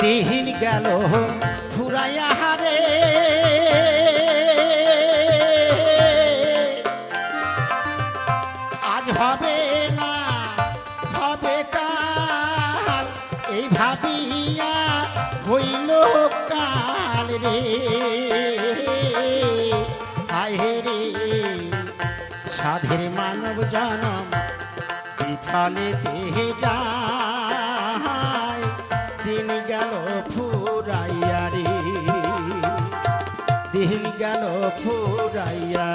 দিন গেল ফুরাইয়া হারে। আজ হবে না, হবে কাল, এই ভাবিয়া হইল কাল রে। হায় রে, সাধের মানব জনম, বিফলে দেহে যায় গেল ফুরাইয়া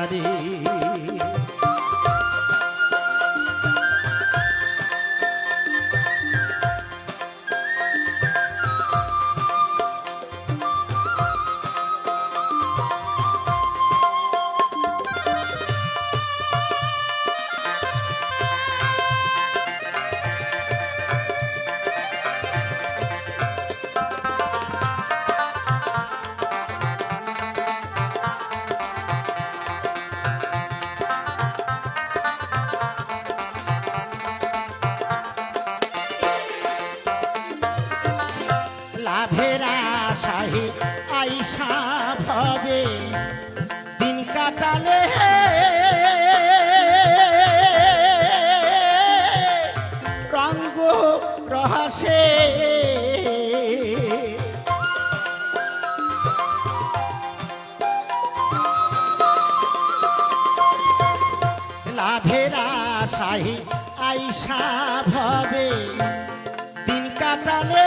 ভবে দিন কাটালে রঙ্গ রহসে লাভের আশাহে আইসা ভবে দিন কাটালে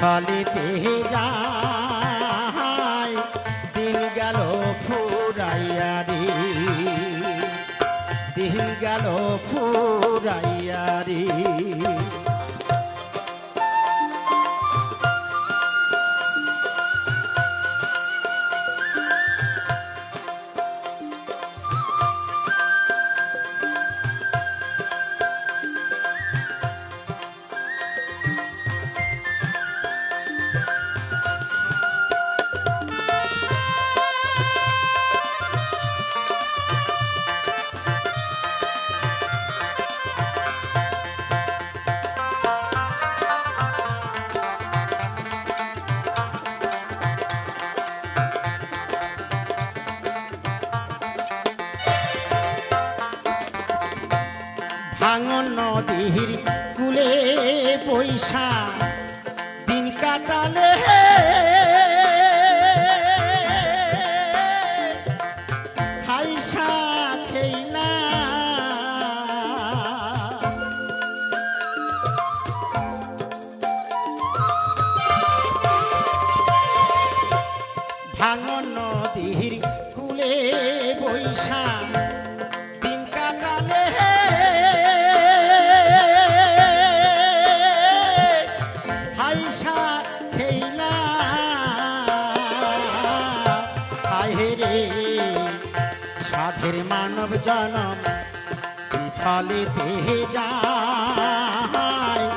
বিফলেতে যায়। দিন গেল ফুরাইয়া রে। দিন গেল ফুরাইয়া নদীর কুলে পয়সা দিন কাটালে হায় রে। সাধের মানব জনম বিফলেতে যায়।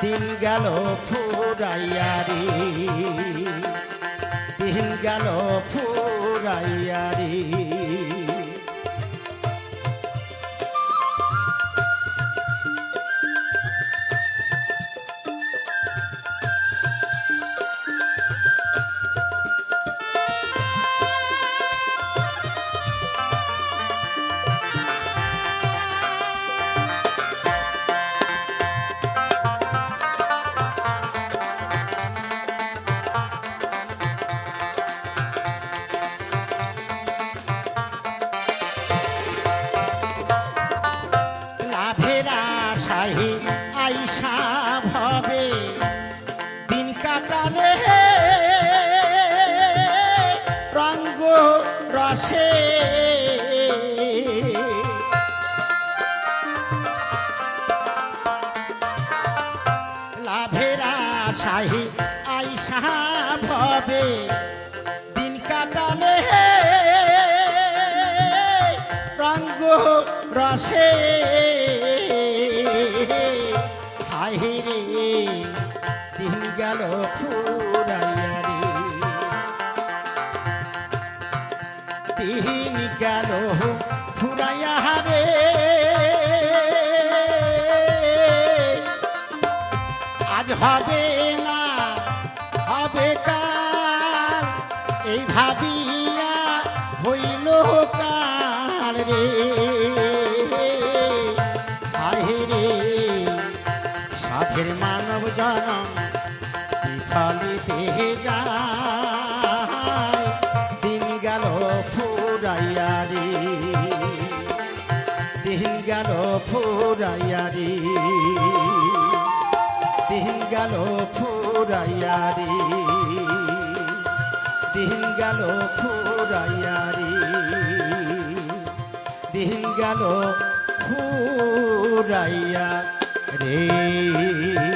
দিন গেল ফুরাইয়া রে। দিন গেল ফুরাইয়া রে। রসে লাভেরা আশাহে আইসা ভবে দিন কাটালে রঙ্গ রসে। হায় রে দিন গেল দিন গেল ফুরাইয়া হারে। আজ হবে না, হবে কাল। এই ভাবিয়া হইল কাল রে। আহেরে সাধের মানব জনম বিফলে দিন গেল ফুরাইয়ারি দিন গেল ফুরাইয়ারি দিন গেল ফুরাইয়ারি দিন গেল ফুরাইয়া রে।